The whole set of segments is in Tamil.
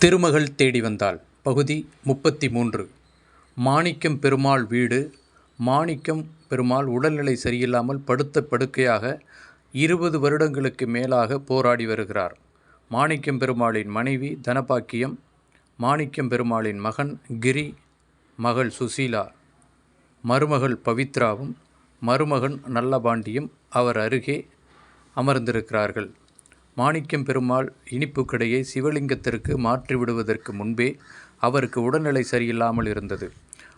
திருமகள் தேடி வந்தாள். பகுதி முப்பத்தி மூன்று மாணிக்கம் பெருமாள் வீடு. மாணிக்கம் பெருமாள் உடல்நிலை சரியில்லாமல் படுத்த படுக்கையாக இருபது வருடங்களுக்கு மேலாக போராடி வருகிறார். மாணிக்கம் பெருமாளின் மனைவி தனபாக்கியம் மாணிக்கம் பெருமாளின் மகன் கிரி மகள் சுசீலா மருமகள் பவித்ராவும் மருமகன் நல்லபாண்டியும் அவர் அருகே அமர்ந்திருக்கிறார்கள். மாணிக்கம் பெருமாள் இனிப்பு கடையை சிவலிங்கத்திற்கு மாற்றிவிடுவதற்கு முன்பே அவருக்கு உடல்நிலை சரியில்லாமல் இருந்தது.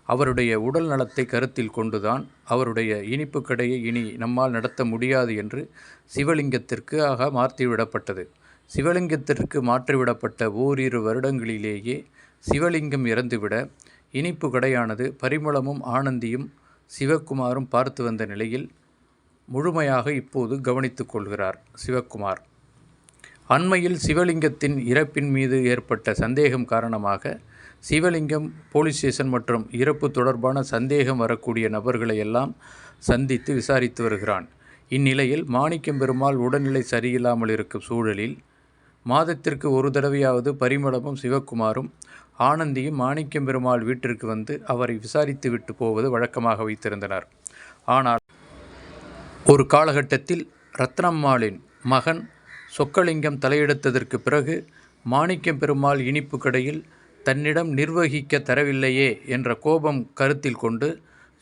அவருடைய உடல் நலத்தை கருத்தில் கொண்டுதான் அவருடைய இனிப்பு கடையை இனி நம்மால் நடத்த முடியாது என்று சிவலிங்கத்திற்கு ஆக மாற்றிவிடப்பட்டது. சிவலிங்கத்திற்கு மாற்றிவிடப்பட்ட ஓரிரு வருடங்களிலேயே சிவலிங்கம் இறந்துவிட இனிப்பு கடையானது பரிமளமும் ஆனந்தியும் சிவக்குமாரும் பார்த்து வந்த நிலையில் முழுமையாக இப்போது கவனித்துக் கொள்கிறார் சிவக்குமார் அண்மையில் சிவலிங்கத்தின் இறப்பின் மீது ஏற்பட்ட சந்தேகம் காரணமாக சிவலிங்கம் போலீஸ் ஸ்டேஷன் மற்றும் இறப்பு தொடர்பான சந்தேகம் வரக்கூடிய நபர்களை எல்லாம் சந்தித்து விசாரித்து வருகிறான். இந்நிலையில் மாணிக்கம் பெருமாள் உடல்நிலை சரியில்லாமல் இருக்கும் சூழலில் மாதத்திற்கு ஒரு தடவையாவது பரிமளமும் சிவக்குமாரும் ஆனந்தியும் மாணிக்கம் பெருமாள் வீட்டிற்கு வந்து அவரை விசாரித்து விட்டு போவது வழக்கமாக வைத்திருந்தனர். ஆனால் ஒரு காலகட்டத்தில் ரத்னம்மாளின் மகன் சொக்கலிங்கம் தலையெடுத்ததற்கு பிறகு மாணிக்கம் பெருமாள் இனிப்பு கடையில் தன்னிடம் நிர்வகிக்க தரவில்லையே என்ற கோபம் கருத்தில் கொண்டு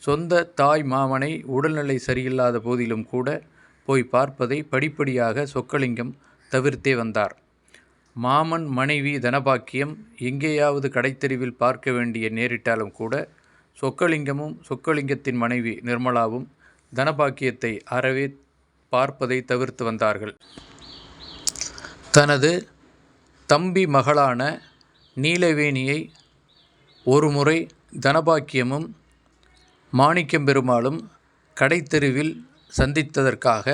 சொந்த தாய் மாமனை உடல்நிலை சரியில்லாத போதிலும் கூட போய் பார்ப்பதை படிப்படியாக சொக்கலிங்கம் தவிர்த்தே வந்தார். மாமன் மனைவி தனபாக்கியம் எங்கேயாவது கடைத்தெருவில் பார்க்க வேண்டிய நேரிட்டாலும் கூட சொக்கலிங்கமும் சொக்கலிங்கத்தின் மனைவி நிர்மலாவும் தனபாக்கியத்தை அறவே பார்ப்பதை தவிர்த்து வந்தார்கள். தனது தம்பி மகளான நீலவேணியை ஒருமுறை தனபாக்கியமும் மாணிக்கம் பெருமாளும் கடைத்தெருவில் சந்தித்ததற்காக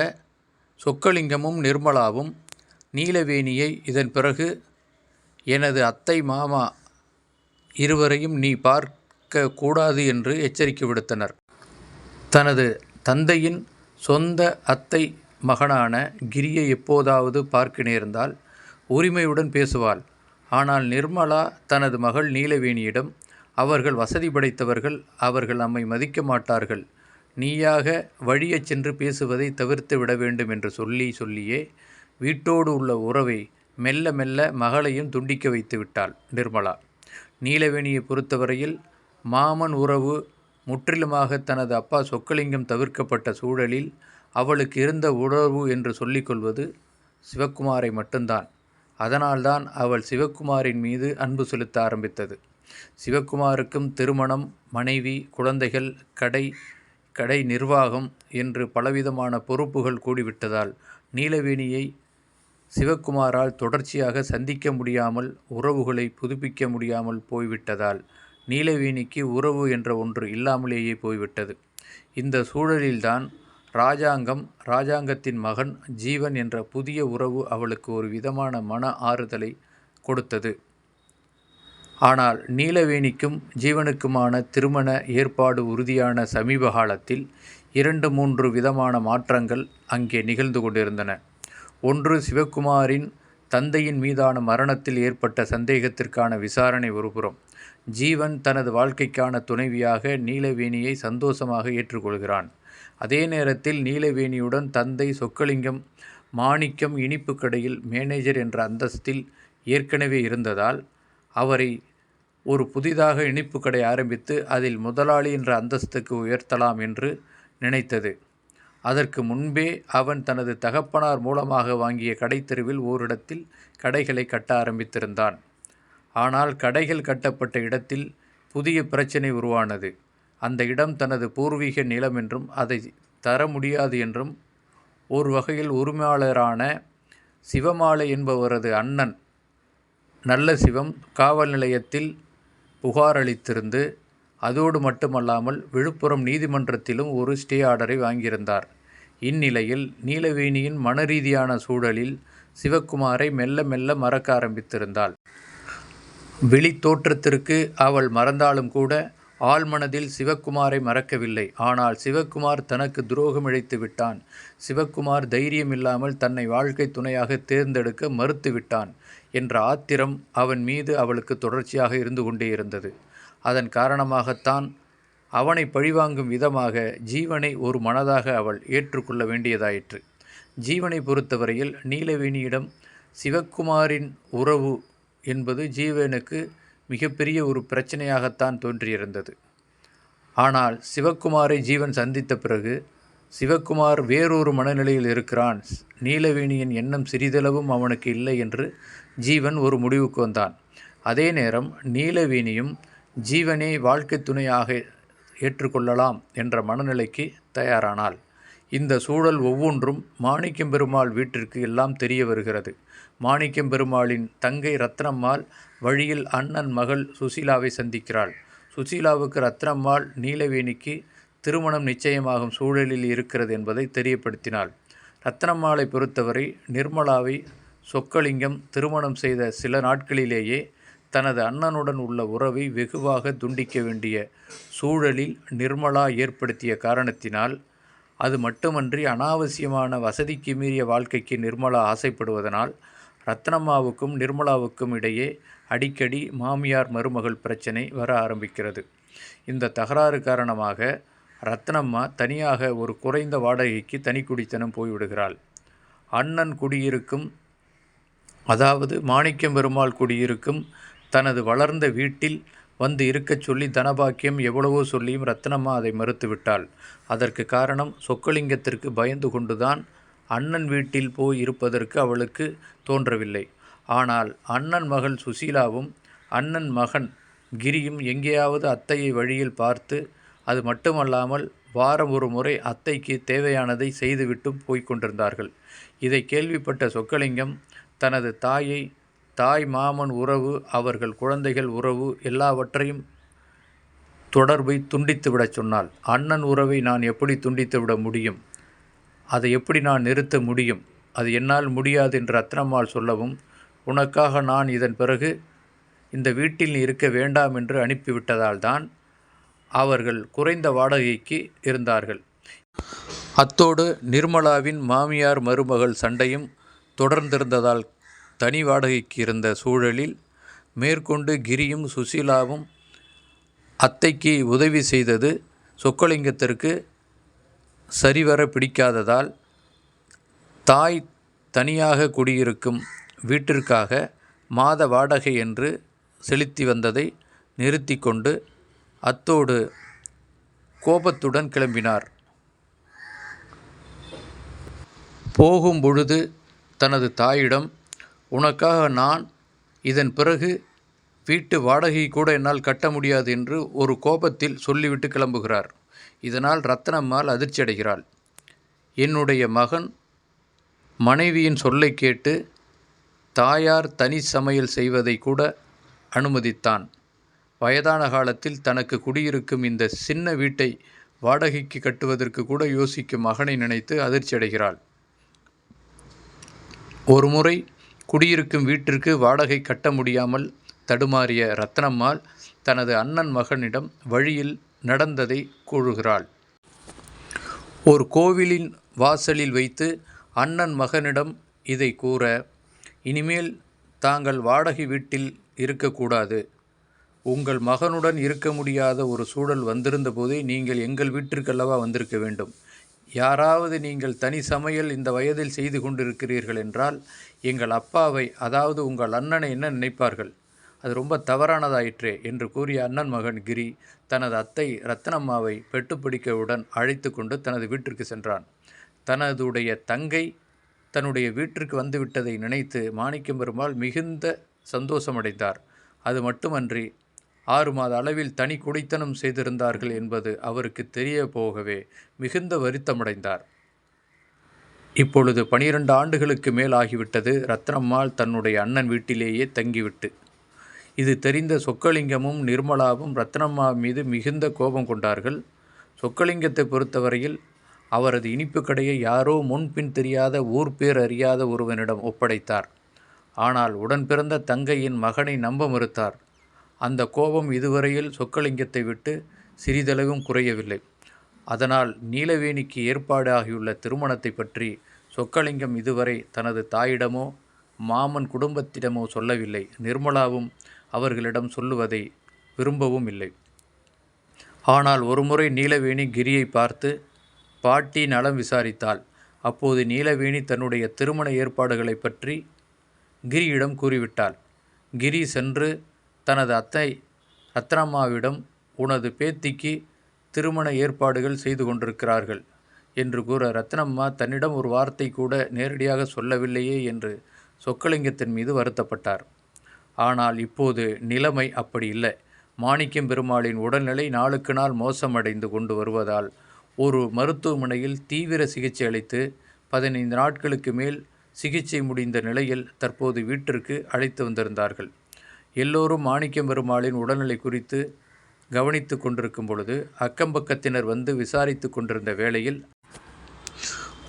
சொக்கலிங்கமும் நிர்மலாவும் நீலவேணியை இதன் பிறகு எனது அத்தை மாமா இருவரையும் நீ பார்க்க கூடாது என்று எச்சரிக்கை விடுத்தனர். தனது தந்தையின் சொந்த அத்தை மகனான கிரியை எப்போதாவது பார்க்க நேர்ந்தால் உரிமையுடன் பேசுவாள். ஆனால் நிர்மலா தனது மகள் நீலவேணியிடம் அவர்கள் வசதி படைத்தவர்கள் அவர்கள் நம்மை மதிக்க மாட்டார்கள். நீயாக வழியச் சென்று பேசுவதை தவிர்த்து விட வேண்டும் என்று சொல்லி சொல்லியே வீட்டோடு உள்ள உறவை மெல்ல மெல்ல மகளையும் துண்டிக்க வைத்து விட்டாள் நிர்மலா. நீலவேணியை பொறுத்தவரையில் மாமன் உறவு முற்றிலுமாக தனது அப்பா சொக்கலிங்கம் தவிர்க்கப்பட்ட சூழலில் அவளுக்கு இருந்த உறவு என்று சொல்லிக்கொள்வது சிவக்குமாரை மட்டும்தான். அதனால்தான் அவள் சிவக்குமாரின் மீது அன்பு செலுத்த ஆரம்பித்தது. சிவக்குமாருக்கும் திருமணம் மனைவி குழந்தைகள் கடை கடை நிர்வாகம் என்று பலவிதமான பொறுப்புகள் கூடிவிட்டதால் நீலவேணியை சிவக்குமாரால் தொடர்ச்சியாக சந்திக்க முடியாமல் உறவுகளை புதுப்பிக்க முடியாமல் போய்விட்டதால் நீலவேணிக்கு உறவு என்ற ஒன்று இல்லாமலேயே போய்விட்டது. இந்த சூழலில்தான் ராஜாங்கம் ராஜாங்கத்தின் மகன் ஜீவன் என்ற புதிய உறவு அவளுக்கு ஒரு விதமான மன ஆறுதலை கொடுத்தது. ஆனால் நீலவேணிக்கும் ஜீவனுக்குமான திருமண ஏற்பாடு உறுதியான சமீப காலத்தில் இரண்டு மூன்று விதமான மாற்றங்கள் அங்கே நிகழ்ந்து கொண்டிருந்தன. ஒன்று சிவகுமாரின் தந்தையின் மீதான மரணத்தில் ஏற்பட்ட சந்தேகத்திற்கான விசாரணை ஒருபுறம் ஜீவன் தனது வாழ்க்கைக்கான துணைவியாக நீலவேணியை சந்தோஷமாக ஏற்றுக்கொள்கிறான். அதே நேரத்தில் நீலவேணியுடன் தந்தை சொக்கலிங்கம் மாணிக்கம் இனிப்பு கடையில் மேனேஜர் என்ற அந்தஸ்தில் ஏற்கனவே இருந்ததால் அவரை ஒரு புதிதாக இனிப்பு கடை ஆரம்பித்து அதில் முதலாளி என்ற அந்தஸ்துக்கு உயர்த்தலாம் என்று நினைத்தது. அதற்கு முன்பே அவன் தனது தகப்பனார் மூலமாக வாங்கிய கடைத்தெருவில் ஓரிடத்தில் கடைகளை கட்ட ஆரம்பித்திருந்தான். ஆனால் கடைகள் கட்டப்பட்ட இடத்தில் புதிய பிரச்சனை உருவானது. அந்த இடம் தனது பூர்வீக நிலம் என்றும் அதை தர முடியாது என்றும் ஒரு வகையில் உரிமையாளரான சிவமாலை என்பவரது அண்ணன் நல்ல சிவம் காவல் நிலையத்தில் புகார் அளித்திருந்து அதோடு மட்டுமல்லாமல் விழுப்புரம் நீதிமன்றத்திலும் ஒரு ஸ்டே ஆர்டரை வாங்கியிருந்தார். இந்நிலையில் நீலவேணியின் மனரீதியான சூழலில் சிவக்குமாரை மெல்ல மெல்ல மறக்க ஆரம்பித்திருந்தாள். வெளித்தோற்றத்திற்கு அவள் மறந்தாலும் கூட ஆழ்மனதில் சிவக்குமாரை மறக்கவில்லை. ஆனால் சிவக்குமார் தனக்கு துரோகம் இழைத்து விட்டான். சிவக்குமார் தைரியம் இல்லாமல் தன்னை வாழ்க்கை துணையாக தேர்ந்தெடுக்க மறுத்து விட்டான் என்ற ஆத்திரம் அவன் மீது அவளுக்கு தொடர்ச்சியாக இருந்து கொண்டே இருந்தது. அதன் காரணமாகத்தான் அவனை பழிவாங்கும் விதமாக ஜீவனை ஒரு மனதாக அவள் ஏற்றுக்கொள்ள வேண்டியதாயிற்று. ஜீவனை பொறுத்தவரையில் நீலவேணியிடம் சிவக்குமாரின் உறவு என்பது ஜீவனுக்கு மிகப்பெரிய ஒரு பிரச்சனையாகத்தான் தோன்றியிருந்தது. ஆனால் சிவக்குமாரை ஜீவன் சந்தித்த பிறகு சிவக்குமார் வேறொரு மனநிலையில் இருக்கிறான். நீலவேணியின் எண்ணம் சிறிதளவும் அவனுக்கு இல்லை என்று ஜீவன் ஒரு முடிவுக்கு வந்தான். அதே நேரம் நீலவேணியும் ஜீவனே வாழ்க்கை துணையாக ஏற்றுக்கொள்ளலாம் என்ற மனநிலைக்கு தயாரானாள். இந்த சூழல் ஒவ்வொன்றும் மாணிக்கம் பெருமாள் வீட்டிற்கு எல்லாம் தெரிய வருகிறது. மாணிக்கம் பெருமாளின் தங்கை ரத்னம்மாள் வழியில் அண்ணன் மகள் சுசீலாவை சந்திக்கிறாள். சுசீலாவுக்கு ரத்னம்மாள் நீலவேணிக்கு திருமணம் நிச்சயமாகும் சூழலில் இருக்கிறது என்பதை தெரியப்படுத்தினாள். ரத்னம்மாளை பொறுத்தவரை நிர்மலாவை சொக்கலிங்கம் திருமணம் செய்த சில நாட்களிலேயே தனது அண்ணனுடன் உள்ள உறவை வெகுவாக துண்டிக்க வேண்டிய சூழலில் நிர்மலா ஏற்படுத்திய காரணத்தினால் அது மட்டுமன்றி அனாவசியமான வசதிக்கு மீறிய வாழ்க்கைக்கு நிர்மலா ஆசைப்படுவதனால் ரத்னம்மாவுக்கும் நிர்மலாவுக்கும் இடையே அடிக்கடி மாமியார் மருமகள் பிரச்சனை வர ஆரம்பிக்கிறது. இந்த தகராறு காரணமாக ரத்னம்மா தனியாக ஒரு குறைந்த வாடகைக்கு தனி குடித்தனம் போய்விடுகிறாள். அண்ணன் குடியிருக்கும் அதாவது மாணிக்கம் பெருமாள் குடியிருக்கும் தனது வளர்ந்த வீட்டில் வந்து இருக்கச் சொல்லி தனபாக்கியம் எவ்வளவோ சொல்லியும் ரத்னம்மா அதை மறுத்துவிட்டாள். அதற்கு காரணம் சொக்கலிங்கத்திற்கு பயந்து கொண்டுதான் அண்ணன் வீட்டில் போய் இருப்பதற்கு அவளுக்கு தோன்றவில்லை. ஆனால் அண்ணன் மகள் சுசீலாவும் அண்ணன் மகன் கிரியும் எங்கேயாவது அத்தையை வழியில் பார்த்து அது மட்டுமல்லாமல் வாரம் ஒரு முறை அத்தைக்கு தேவையானதை செய்துவிட்டு போய்க் கொண்டிருந்தார்கள். இதை கேள்விப்பட்ட சொக்கலிங்கம் தனது தாயை தாய் மாமன் உறவு அவர்கள் குழந்தைகள் உறவு எல்லாவற்றையும் தொடர்பை துண்டித்துவிடச் சொன்னால் அண்ணன் உறவை நான் எப்படி துண்டித்துவிட முடியும்? அதை எப்படி நான் நிறுத்த முடியும்? அது என்னால் முடியாது என்று ரத்னம்மாள் சொல்லவும் உனக்காக நான் இதன் பிறகு இந்த வீட்டில் இருக்க வேண்டாம் என்று அனுப்பிவிட்டதால் தான் அவர்கள் குறைந்த வாடகைக்கு இருந்தார்கள். அத்தோடு நிர்மலாவின் மாமியார் மருமகள் சண்டையும் தொடர்ந்திருந்ததால் தனி வாடகைக்கு இருந்த சூழலில் மேற்கொண்டு கிரியும் சுசீலாவும் அத்தைக்கு உதவி செய்தது சொக்கலிங்கத்திற்கு சரிவர பிடிக்காததால் தாய் தனியாக குடியிருக்கும் வீட்டிற்காக மாத வாடகை என்று செலுத்தி வந்ததை நிறுத்தி கொண்டு அத்தோடு கோபத்துடன் கிளம்பினார். போகும் பொழுது தனது தாயிடம் உனக்காக நான் இதன் பிறகு வீட்டு வாடகை கூட என்னால் கட்ட முடியாது என்று ஒரு கோபத்தில் சொல்லிவிட்டு கிளம்புகிறார். இதனால் ரத்னம்மாள் அதிர்ச்சி அடைகிறாள் என்னுடைய மகன் மனைவியின் சொல்லை கேட்டு தாயார் தனி சமையல் செய்வதை கூட அனுமதித்தான். வயதான காலத்தில் தனக்கு குடியிருக்கும் இந்த சின்ன வீட்டை வாடகைக்கு கட்டுவதற்கு கூட யோசிக்கும் மகனை நினைத்து அதிர்ச்சி அடைகிறாள் ஒருமுறை குடியிருக்கும் வீட்டிற்கு வாடகை கட்ட முடியாமல் தடுமாறிய ரத்னம்மாள் தனது அண்ணன் மகனிடம் வழியில் நடந்ததை கூறுகிறாள். ஒரு கோவிலின் வாசலில் வைத்து அண்ணன் மகனிடம் இதை கூற இனிமேல் தாங்கள் வாடகை வீட்டில் இருக்கக்கூடாது. உங்கள் மகனுடன் இருக்க முடியாத ஒரு சூழல் வந்திருந்த போதே நீங்கள் எங்கள் வீட்டிற்கல்லவா வந்திருக்க வேண்டும். யாராவது நீங்கள் தனி சமையல் இந்த வயதில் செய்து கொண்டிருக்கிறீர்கள் என்றால் எங்கள் அப்பாவை அதாவது உங்கள் அண்ணனை என்ன நினைப்பார்கள்? அது ரொம்ப தவறானதாயிற்றே என்று கூறிய அண்ணன் மகன் கிரி தனது அத்தை ரத்னம்மாவை பெட்டுப்பிடிக்கவுடன் அழைத்து கொண்டு தனது வீட்டிற்கு சென்றான். தனதுடைய தங்கை தன்னுடைய வீட்டிற்கு வந்துவிட்டதை நினைத்து மாணிக்கம் பெருமாள் மிகுந்த சந்தோஷமடைந்தார். அது மட்டுமன்றி ஆறு மாத அளவில் தனி குடித்தனம் செய்திருந்தார்கள் என்பது அவருக்கு தெரிய போகவே மிகுந்த வருத்தமடைந்தார். இப்பொழுது பனிரெண்டு ஆண்டுகளுக்கு மேல் ஆகிவிட்டது ரத்னம்மாள் தன்னுடைய அண்ணன் வீட்டிலேயே தங்கிவிட்டு இது தெரிந்த சொக்கலிங்கமும் நிர்மலாவும் ரத்னம்மா மீது மிகுந்த கோபம் கொண்டார்கள். சொக்கலிங்கத்தை பொறுத்தவரையில் அவரது இனிப்பு கடையை யாரோ முன்பின் தெரியாத ஊர் பேர் அறியாத ஒருவனிடம் ஒப்படைத்தார். ஆனால் உடன் பிறந்த தங்கையின் மகனை நம்ப மறுத்தார். அந்த கோபம் இதுவரையில் சொக்கலிங்கத்தை விட்டு சிறிதளவும் குறையவில்லை. அதனால் நீலவேணிக்கு ஏற்பாடு ஆகியுள்ள திருமணத்தை பற்றி சொக்கலிங்கம் இதுவரை தனது தாயிடமோ மாமன் குடும்பத்திடமோ சொல்லவில்லை. நிர்மலாவும் அவர்களிடம் சொல்லுவதை விரும்பவும் இல்லை. ஆனால் ஒருமுறை நீலவேணி கிரியை பார்த்து பாட்டி நலம் விசாரித்தாள். அப்போது நீலவேணி தன்னுடைய திருமண ஏற்பாடுகளை பற்றி கிரியிடம் கூறிவிட்டாள். கிரி சென்று தனது அத்தை ரத்னம்மாவிடம் உனது பேத்திக்கு திருமண ஏற்பாடுகள் செய்து கொண்டிருக்கிறார்கள் என்று கூற ரத்னம்மா தன்னிடம் ஒரு வார்த்தை கூட நேரடியாக சொல்லவில்லையே என்று சொக்கலிங்கத்தின் மீது வருத்தப்பட்டார். ஆனால் இப்போது நிலைமை அப்படி இல்லை. மாணிக்கம் பெருமாளின் உடல்நிலை நாளுக்கு நாள் மோசமடைந்து கொண்டு வருவதால் ஒரு மருத்துவமனையில் தீவிர சிகிச்சை அளித்து பதினைந்து நாட்களுக்கு மேல் சிகிச்சை முடிந்த நிலையில் தற்போது வீட்டிற்கு அழைத்து வந்திருந்தார்கள். எல்லோரும் மாணிக்கம் பெருமாளின் உடல்நிலை குறித்து கவனித்து கொண்டிருக்கும் பொழுது அக்கம்பக்கத்தினர் வந்து விசாரித்து கொண்டிருந்த வேளையில்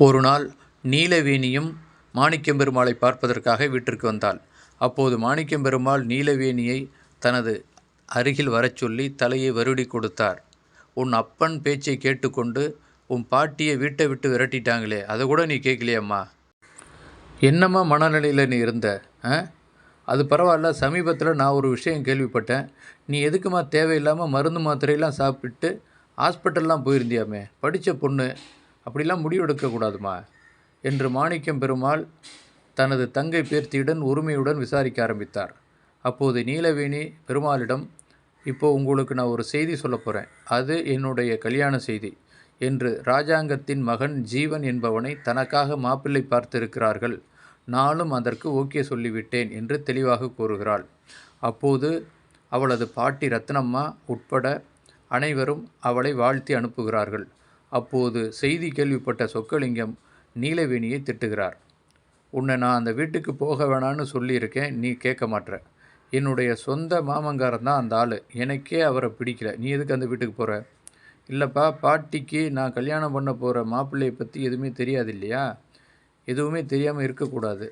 ஒரு நாள் நீலவேணியும் மாணிக்கம் பெருமாளை பார்ப்பதற்காக வீட்டிற்கு வந்தாள். அப்போது மாணிக்கம் பெருமாள் நீலவேணியை தனது அருகில் வரச் சொல்லி தலையை வருடி கொடுத்தார். உன் அப்பன் பேச்சை கேட்டுக்கொண்டு உன் பாட்டியை வீட்டை விட்டு விரட்டிட்டாங்களே அதை கூட நீ கேட்கலையம்மா. என்னம்மா மனநிலையில் நீ இருந்த ஆ? அது பரவாயில்ல சமீபத்தில் நான் ஒரு விஷயம் கேள்விப்பட்டேன். நீ எதுக்குமா தேவையில்லாமல் மருந்து மாத்திரையெல்லாம் சாப்பிட்டு ஹாஸ்பிட்டல்லாம் போயிருந்தியாமே? படித்த பொண்ணு அப்படிலாம் முடிவெடுக்கக்கூடாதுமா என்று மாணிக்கம் பெருமாள் தனது தங்கை பேர்த்தியுடன் உரிமையுடன் விசாரிக்க ஆரம்பித்தார். அப்போது நீலவேணி பெருமாளிடம் இப்போ உங்களுக்கு நான் ஒரு செய்தி சொல்ல போகிறேன் அது என்னுடைய கல்யாண செய்தி என்று ராஜாங்கத்தின் மகன் ஜீவன் என்பவனை தனக்காக மாப்பிள்ளை பார்த்திருக்கிறார்கள். நானும் அதற்கு ஓகே சொல்லிவிட்டேன் என்று தெளிவாக கூறுகிறாள். அப்போது அவளது பாட்டி ரத்னம்மா உட்பட அனைவரும் அவளை வாழ்த்தி அனுப்புகிறார்கள். அப்போது செய்தி கேள்விப்பட்ட சொக்கலிங்கம் நீலவேணியை திட்டுகிறார். உன்னை நான் அந்த வீட்டுக்கு போக வேணான்னு சொல்லியிருக்கேன் நீ கேட்க மாட்ற. என்னுடைய சொந்த மாமங்காரன் தான் அந்த ஆள். எனக்கே அவரை பிடிக்கல. நீ எதுக்கு அந்த வீட்டுக்கு போகிற இல்லைப்பா பாட்டிக்கு நான் கல்யாணம் பண்ண போகிற மாப்பிள்ளையை பற்றி எதுவுமே தெரியாது இல்லையா? எதுவுமே தெரியாமல் இருக்கக்கூடாது.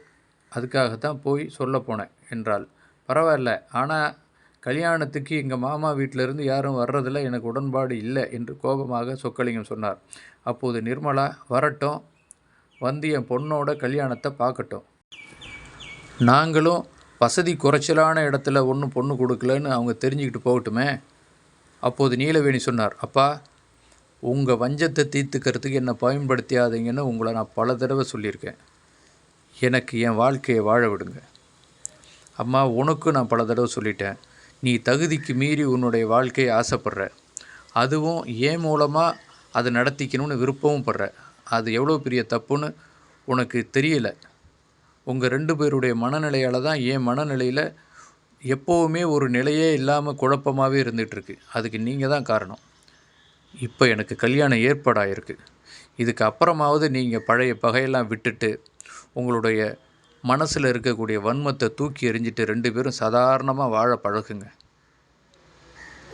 அதுக்காக தான் போய் சொல்ல போனேன் என்றாள். பரவாயில்ல. ஆனால் கல்யாணத்துக்கு எங்கள் மாமா வீட்டிலேருந்து யாரும் வர்றதில் எனக்கு உடன்பாடு இல்லை என்று கோபமாக சொக்கலிங்கம் சொன்னார். அப்போது நிர்மலா வரட்டும். வந்து என் பொண்ணோட கல்யாணத்தை பார்க்கட்டும். நாங்களும் வசதி குறைச்சலான இடத்துல ஒன்றும் பொண்ணு கொடுக்கலன்னு அவங்க தெரிஞ்சுக்கிட்டு போகட்டுமே? அப்போது நீலவேணி சொன்னார் அப்பா உங்கள் வஞ்சத்தை தீர்த்துக்கிறதுக்கு என்னை பயன்படுத்தியாதீங்கன்னு உங்களை நான் பல தடவை சொல்லியிருக்கேன். எனக்கு என் வாழ்க்கையை வாழ விடுங்க. அம்மா உனக்கும் நான் பல தடவை சொல்லிட்டேன். நீ தகுதிக்கு மீறி உன்னுடைய வாழ்க்கையை ஆசைப்பட்ற. அதுவும் ஏன் மூலமாக அதை நடத்திக்கணும்னு விருப்பமும் படுற. அது எவ்வளோ பெரிய தப்புன்னு உனக்கு தெரியல. உங்கள் ரெண்டு பேருடைய மனநிலையால் தான் என் மனநிலையில் எப்போவுமே ஒரு நிலையே இல்லாமல் குழப்பமாகவே இருந்துகிட்ருக்கு அதுக்கு நீங்கள் தான் காரணம். இப்போ எனக்கு கல்யாணம் ஏற்பாடாயிருக்கு. இதுக்கு அப்புறமாவது நீங்கள் பழைய பகையெல்லாம் விட்டுட்டு உங்களுடைய மனசில் இருக்கக்கூடிய வன்மத்தை தூக்கி எறிஞ்சிட்டு ரெண்டு பேரும் சாதாரணமாக வாழ பழகுங்க.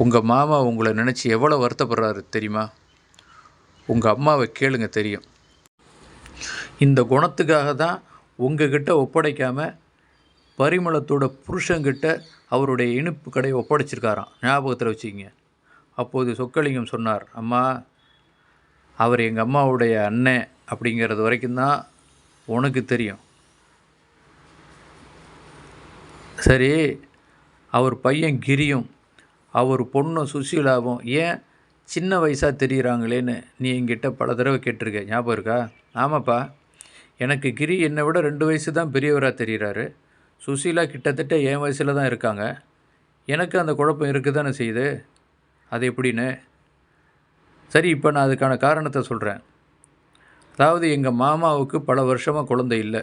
உங்கள் மாமா உங்களை நினச்சி எவ்வளோ வருத்தப்படுறாரு தெரியுமா? உங்கள் அம்மாவை கேளுங்க தெரியும். இந்த குணத்துக்காக தான் உங்ககிட்ட ஒப்படைக்காமல் பரிமளத்தோட புருஷங்கிட்ட அவருடைய இனிப்பு கடையை ஒப்படைச்சிருக்காராம். ஞாபகத்தில் வச்சுக்கிங்க. அப்போது சொக்கலிங்கம் சொன்னார் அம்மா அவர் எங்கள் அம்மாவுடைய அண்ணன் அப்படிங்கிறது வரைக்கும் தான் உனக்கு தெரியும். சரி அவர் பையன் கிரியும் அவர் பொண்ணு சுசீலாவும் ஏன் சின்ன வயசாக தெரிகிறாங்களேன்னு நீ என்கிட்ட பல தடவை கேட்டிருக்க. ஞாபகம் இருக்கா? ஆமாப்பா. எனக்கு கிரி என்னை விட ரெண்டு வயசு தான் பெரியவராக தெரிகிறாரு சுசீலா கிட்டத்தட்ட என் வயசில் தான் இருக்காங்க. எனக்கு அந்த குழப்பம் இருக்குது தானே செய்யுது? அது எப்படின்னு? சரி இப்போ நான் அதுக்கான காரணத்தை சொல்கிறேன் அதாவது எங்கள் மாமாவுக்கு பல வருஷமாக குழந்தை இல்லை.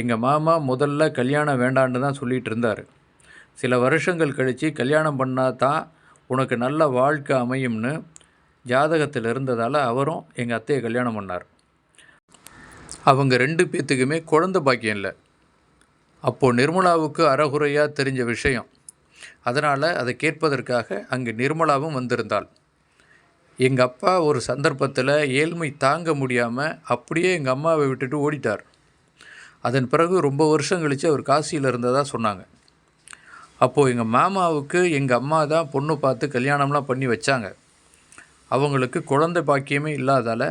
எங்கள் மாமா முதல்ல கல்யாணம் வேண்டான்னு தான் சொல்லிகிட்டு இருந்தார். சில வருஷங்கள் கழித்து கல்யாணம் பண்ணால் தான் உனக்கு நல்ல வாழ்க்கை அமையும்னு ஜாதகத்தில் இருந்ததால் அவரும் எங்கள் அத்தையை கல்யாணம் பண்ணார். அவங்க ரெண்டு பேர்த்துக்குமே குழந்த பாக்கியம் இல்லை. அப்போது நிர்மலாவுக்கு அறகுறையாக தெரிஞ்ச விஷயம். அதனால் அதை கேட்பதற்காக அங்கு நிர்மலாவும் வந்திருந்தாள். எங்கள் அப்பா ஒரு சந்தர்ப்பத்தில் ஏழ்மை தாங்க முடியாமல் அப்படியே எங்கள் அம்மாவை விட்டுட்டு ஓடிட்டார். அதன் பிறகு ரொம்ப வருஷம் கழித்து அவர் காசியில் இருந்ததாக சொன்னாங்க. அப்போது எங்கள் மாமாவுக்கு எங்கள் அம்மா தான் பொண்ணு பார்த்து கல்யாணம்லாம் பண்ணி வச்சாங்க. அவங்களுக்கு குழந்தை பாக்கியமே இல்லாதால்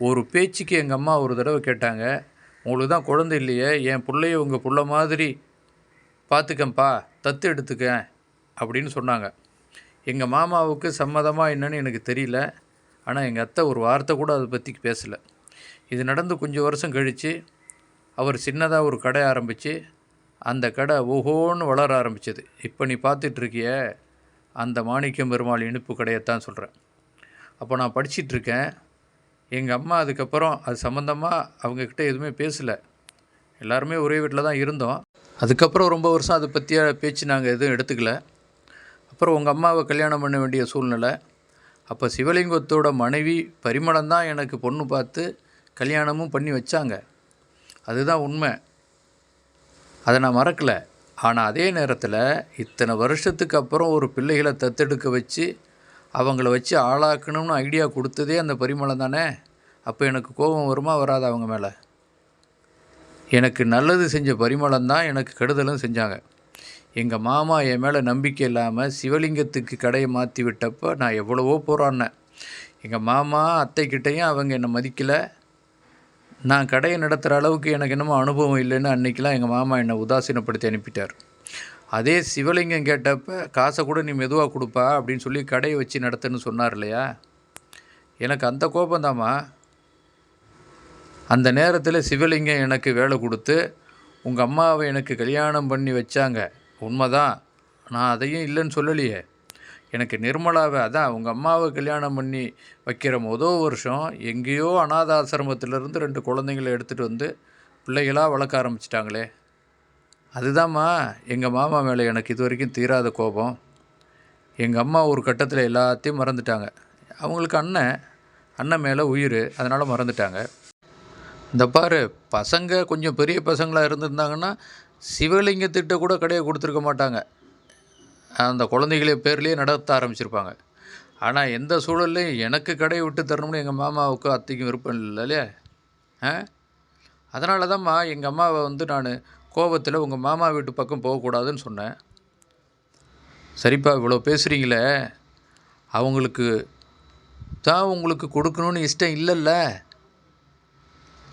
ஒரு பேச்சுக்கு எங்கள் அம்மா ஒரு தடவை கேட்டாங்க. உங்களுக்கு தான் குழந்தை இல்லையே என் பிள்ளைய உங்கள் பிள்ளை மாதிரி பார்த்துக்கம்பா தத்து எடுத்துக்க அப்படின்னு சொன்னாங்க. எங்கள் மாமாவுக்கு சம்மதமாக என்னன்னு எனக்கு தெரியல. ஆனால் எங்கள் அத்தை ஒரு வார்த்தை கூட அதை பற்றி பேசலை. இது நடந்து கொஞ்சம் வருஷம் கழித்து அவர் சின்னதாக ஒரு கடை ஆரம்பித்து அந்த கடை ஓஹோன்னு வளர ஆரம்பிச்சது. இப்போ நீ பார்த்துட்ருக்கிய அந்த மாணிக்கம் பெருமாள் இனிப்பு கடையைத்தான் சொல்கிறேன் அப்போ நான் படிச்சிட்ருக்கேன். எங்கள் அம்மா அதுக்கப்புறம் அது சம்மந்தமாக அவங்கக்கிட்ட எதுவுமே பேசலை. எல்லாருமே ஒரே வீட்டில் தான் இருந்தோம். அதுக்கப்புறம் ரொம்ப வருஷம் அதை பற்றிய பேச்சு நாங்கள் எதுவும் எடுத்துக்கல. அப்புறம் உங்கள் அம்மாவை கல்யாணம் பண்ண வேண்டிய சூழ்நிலை. அப்போ சிவலிங்கத்தோட மனைவி பரிமளம் தான் எனக்கு பொண்ணு பார்த்து கல்யாணமும் பண்ணி வச்சாங்க. அதுதான் உண்மை. அதை நான் மறக்கலை. ஆனால் அதே நேரத்தில் இத்தனை வருஷத்துக்கு அப்புறம் ஒரு பிள்ளைகளை தத்தெடுக்க வச்சு அவங்கள வச்சு ஆளாக்கணும்னு ஐடியா கொடுத்ததே அந்த பரிமளம் தானே? அப்போ எனக்கு கோபம் வருமா வராது அவங்க மேலே? எனக்கு நல்லது செஞ்ச பரிமளம் தான் எனக்கு கெடுதலும் செஞ்சாங்க. எங்கள் மாமா என் மேலே நம்பிக்கை இல்லாமல் சிவலிங்கத்துக்கு கடையை மாற்றி விட்டப்போ நான் எவ்வளவோ போராடினேன். எங்கள் மாமா அத்தைக்கிட்டையும் அவங்க என்னை மதிக்கலை. நான் கடையை நடத்துகிற அளவுக்கு எனக்கு என்னமோ அனுபவம் இல்லைன்னு அன்றைக்கெலாம் எங்கள் மாமா என்னை உதாசீனப்படுத்தி அனுப்பிட்டார். அதே சிவலிங்கம் கேட்டப்ப காசை கூட நீ மெதுவாக கொடுப்பா அப்படின்னு சொல்லி கடையை வச்சு நடத்துன்னு சொன்னார் இல்லையா? எனக்கு அந்த கோபந்தாம்மா அந்த நேரத்தில் சிவலிங்கம் எனக்கு வேலை கொடுத்து உங்கள் அம்மாவை எனக்கு கல்யாணம் பண்ணி வச்சாங்க. உண்மைதான். நான் அதையும் இல்லைன்னு சொல்லலையே. எனக்கு நிர்மலாவை அதான் உங்கள் அம்மாவை கல்யாணம் பண்ணி வைக்கிற மொதல் வருஷம் எங்கேயோ அனாத ஆசிரமத்திலேருந்து ரெண்டு குழந்தைங்கள எடுத்துகிட்டு வந்து பிள்ளைகளாக வளர்க்க ஆரம்பிச்சிட்டாங்களே. அதுதாம்மா எங்கள் மாமா மேலே எனக்கு இது வரைக்கும் தீராத கோபம். எங்கள் அம்மா ஒரு கட்டத்தில் எல்லாத்தையும் மறந்துட்டாங்க. அவங்களுக்கு அண்ணன் அண்ணன் மேலே உயிர் அதனால் மறந்துட்டாங்க. இந்த பாரு பசங்க கொஞ்சம் பெரிய பசங்களாக இருந்திருந்தாங்கன்னா சிவலிங்கத்திட்ட கூட கடையை கொடுத்துருக்க மாட்டாங்க. அந்த குழந்தைகளே பேர்லேயே நடத்த ஆரம்பிச்சிருப்பாங்க. ஆனால் எந்த சூழல்லையும் எனக்கு கடையை விட்டு தரணும்னு எங்கள் மாமாவுக்கும் அத்தைக்கும் விருப்பம் இல்லைல்ல ஆ? அதனால தான்மா எங்கள் அம்மாவை வந்து நான் கோபத்தில் உங்கள் மாமா வீட்டு பக்கம் போகக்கூடாதுன்னு சொன்னேன். சரிப்பா இவ்வளோ பேசுகிறீங்களே அவங்களுக்கு தான் உங்களுக்கு கொடுக்கணும்னு இஷ்டம் இல்லைல்ல.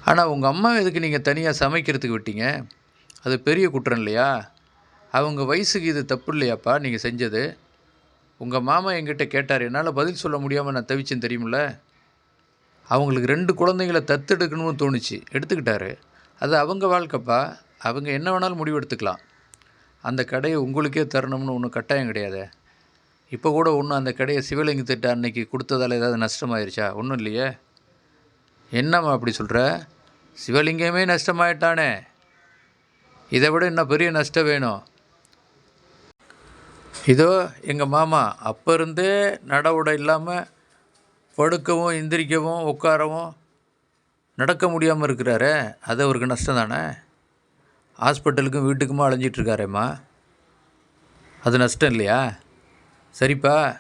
ஆனால் உங்கள் அம்மா எதுக்கு நீங்கள் தனியாக சமைக்கிறதுக்கு விட்டீங்க? அது பெரிய குற்றம் இல்லையா? அவங்க வயசுக்கு இது தப்பு இல்லையாப்பா நீங்கள் செஞ்சது? உங்கள் மாமா என்கிட்ட கேட்டார் என்னால் பதில் சொல்ல முடியாமல் நான் தவிச்சேன் தெரியுமில்ல அவங்களுக்கு ரெண்டு குழந்தைங்கள தத்தெடுக்கணும்னு தோணுச்சு. எடுத்துக்கிட்டாரு. அது அவங்க வாழ்க்கைப்பா. அவங்க என்ன வேணாலும் முடிவெடுத்துக்கலாம் அந்த கடையை உங்களுக்கே தரணும்னு ஒன்றும் கட்டாயம் கிடையாது. இப்போ கூட ஒன்றும் அந்த கடையை சிவலிங்கத்திட்ட அன்னைக்கு கொடுத்ததால் ஏதாவது நஷ்டமாயிருச்சா? ஒன்றும் இல்லையே. என்னம்மா அப்படி சொல்கிற சிவலிங்கமே நஷ்டமாயிட்டானே. இதை விட இன்னும் பெரிய நஷ்டம் வேணும். இதோ எங்கள் மாமா அப்போ இருந்தே நடவுடை இல்லாமல் படுக்கவும் எந்திரிக்கவும் உட்காரவும் நடக்க முடியாமல் இருக்கிறாரே. அது அவருக்கு நஷ்டம் தானே? ஹாஸ்பிட்டலுக்கும் வீட்டுக்குமா அலைஞ்சிட்ருக்காரேம்மா அது நஷ்டம் இல்லையா? சரிப்பா.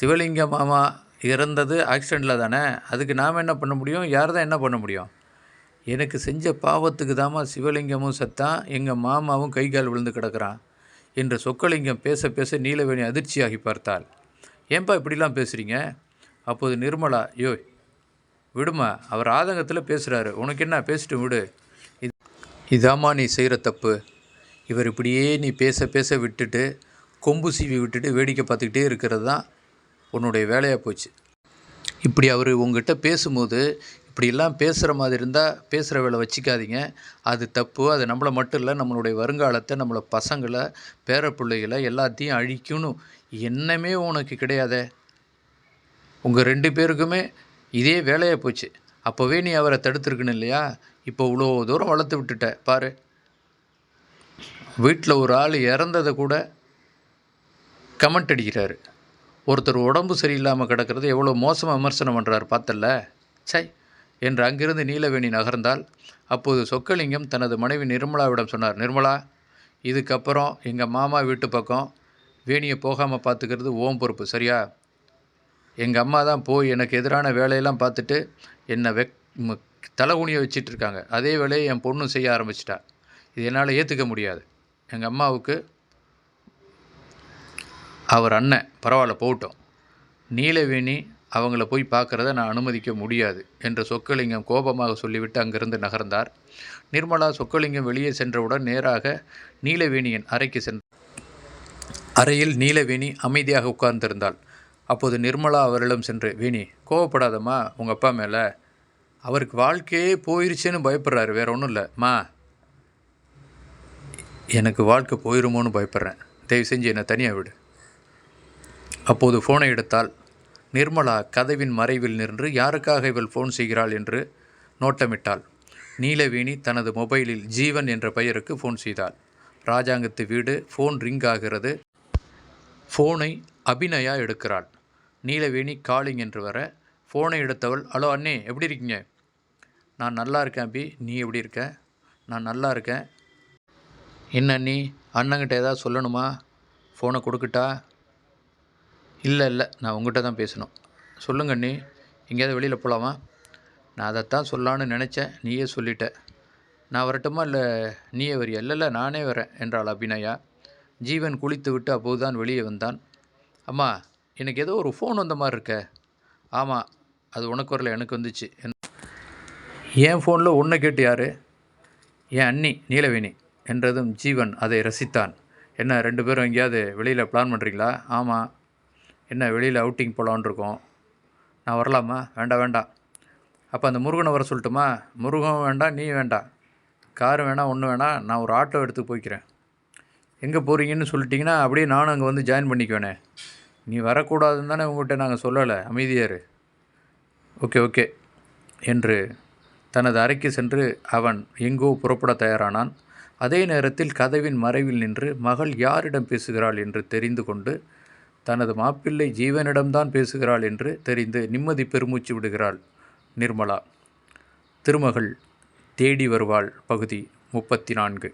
சிவலிங்க மாமா இறந்தது ஆக்சிடெண்ட்டில் தானே? அதுக்கு நாம் என்ன பண்ண முடியும்? யார் தான் என்ன பண்ண முடியும்? எனக்கு செஞ்ச பாவத்துக்கு தாம்மா சிவலிங்கமும் செத்தான். எங்கள் மாமாவும் கை கால் விழுந்து கிடக்குறான். என்று சொக்கலிங்கம் பேச பேச நீலவேணி அதிர்ச்சியாகி பார்த்தாள். ஏன்பா இப்படிலாம் பேசுகிறீங்க அப்போது நிர்மலா யோ விடுமா அவர் ஆதங்கத்தில் பேசுகிறாரு உனக்கு என்ன? பேசிட்டு விடு. இது இதாம்மா நீ செய்கிற தப்பு. இவர் இப்படியே நீ பேச பேச விட்டுட்டு கொம்பு சீவி விட்டுட்டு வேடிக்கை பார்த்துக்கிட்டே இருக்கிறது தான் உன்னுடைய வேலையாக போச்சு. இப்படி அவர் உங்ககிட்ட பேசும்போது இப்படியெல்லாம் பேசுகிற மாதிரி இருந்தால் பேசுகிற வேலை வச்சுக்காதீங்க. அது தப்பு. அது நம்மளை மட்டும் இல்லை. நம்மளுடைய வருங்காலத்தை நம்மளை பசங்களை பேர பிள்ளைகளை எல்லாத்தையும் அழிக்கணும். என்னமே உனக்கு கிடையாதே. உங்கள் ரெண்டு பேருக்குமே இதே வேலையாக போச்சு. அப்போவே நீ அவரை தடுத்துருக்கணும் இல்லையா? இப்போ இவ்வளோ தூரம் வளர்த்து விட்டுட்ட. பாரு. வீட்டில் ஒரு ஆள் இறந்ததை கூட கமெண்ட் அடிக்கிறாரு. ஒருத்தர் உடம்பு சரியில்லாமல் கிடக்கிறது எவ்வளோ மோசமாக விமர்சனம் பண்ணுறாரு. பார்த்தல்ல. சை. என்று அங்கிருந்து நீலவேணி நகர்ந்தால் அப்போது சொக்கலிங்கம் தனது மனைவி நிர்மலாவிடம் சொன்னார் நிர்மலா இதுக்கப்புறம் எங்கள் மாமா வீட்டு பக்கம் வேணியை போகாமல் பார்த்துக்கிறது ஓம் பொறுப்பு சரியா? எங்கள் அம்மா தான் போய் எனக்கு எதிரான வேலையெல்லாம் பார்த்துட்டு என்னை வெக் ம- தலை வச்சிட்டு இருக்காங்க. அதே வேலையை என் பொண்ணும் செய்ய ஆரம்பிச்சிட்டா. இது என்னால் ஏற்றுக்க முடியாது. எங்கள் அம்மாவுக்கு அவர் அண்ணன் பரவாயில்ல போகட்டும். நீலவேணி அவங்கள போய் பார்க்குறத நான் அனுமதிக்க முடியாது என்று சொக்கலிங்கம் கோபமாக சொல்லிவிட்டு அங்கிருந்து நகர்ந்தார். நிர்மலா சொக்கலிங்கம் வெளியே சென்றவுடன் நேராக நீலவேணியின் அறைக்கு சென்ற அறையில் நீலவேணி அமைதியாக உட்கார்ந்திருந்தாள். அப்போது நிர்மலா அவரிடம் சென்று வேணி கோவப்படாதம்மா உங்கள் அப்பா மேலே. அவருக்கு வாழ்க்கையே போயிருச்சுன்னு பயப்படுறாரு வேற ஒன்றும் இல்லை. மா. எனக்கு வாழ்க்கை போயிருமோன்னு பயப்படுறேன். தயவு செஞ்சு என்னை தனியாக விடு. அப்போது ஃபோனை எடுத்தால் நிர்மலா கதவின் மறைவில் நின்று யாருக்காக இவள் ஃபோன் செய்கிறாள்? என்று நோட்டமிட்டாள். நீலவேணி தனது மொபைலில் ஜீவன் என்ற பெயருக்கு ஃபோன் செய்தாள். ராஜாங்கத்து வீடு ஃபோன் ரிங் ஆகிறது. ஃபோனை அபிநயா எடுக்கிறாள். நீலவேணி காலிங் என்று வர ஃபோனை எடுத்தவள் ஹலோ அண்ணே எப்படி இருக்கீங்க? நான் நல்லா இருக்கேன் அபி நீ எப்படி இருக்க? நான் நல்லா இருக்கேன். என்ன அண்ணி அண்ணங்கிட்ட ஏதாவது சொல்லணுமா? ஃபோனை கொடுக்கட்டா? இல்லை இல்லை. நான் உங்கள்கிட்ட தான் பேசணும். சொல்லுங்க அண்ணி. எங்கேயாவது வெளியில் போகலாமா நான் அதைத்தான் சொல்லலான்னு நினச்சேன். நீயே சொல்லிட்ட. நான் வரட்டுமா? இல்லை நீயே வரியா? இல்லை இல்லை நானே வரேன் என்றாள் அபிநயா. ஜீவன் குளித்து விட்டு அப்போதுதான் வெளியே வந்தான். அம்மா எனக்கு ஏதோ ஒரு ஃபோன் வந்த மாதிரி இருக்க. ஆமாம் அது உனக்கு வரல எனக்கு வந்துச்சு. என் ஃபோனில் உன்னை கேட்டு யார்? என் அண்ணி நீலவேணி என்றதும் ஜீவன் அதை ரசித்தான். என்ன ரெண்டு பேரும் எங்கேயாவது வெளியில் பிளான் பண்ணுறீங்களா ஆமாம் என்ன வெளியில் அவுட்டிங் போகலான்னு இருக்கோம். நான் வரலாமா? வேண்டாம் வேண்டாம் அப்போ அந்த முருகனை வர சொல்லட்டுமா? முருகன் வேண்டாம் நீ வேண்டாம் காரு வேணாம் ஒன்று வேணாம் நான் ஒரு ஆட்டோ எடுத்து போய்க்கிறேன். எங்கே போகிறீங்கன்னு சொல்லிட்டிங்கன்னா அப்படியே நானும் அங்கே வந்து ஜாயின் பண்ணிக்குவேனே. நீ வரக்கூடாதுன்னு தானே உங்கள்கிட்ட நாங்கள் சொல்லலை. அமைதியார் ஓகே ஓகே. என்று தனது அறைக்கு சென்று அவன் எங்கோ புறப்பட தயாரானான். அதே நேரத்தில் கதவின் மறைவில் நின்று மகள் யாரிடம் பேசுகிறாள்? என்று தெரிந்து கொண்டு தனது மாப்பிள்ளை ஜீவனிடம்தான் பேசுகிறாள் என்று தெரிந்து நிம்மதி பெருமூச்சு விடுகிறாள் நிர்மலா. திருமகள் தேடி வருவாள். பகுதி முப்பத்தி நான்கு.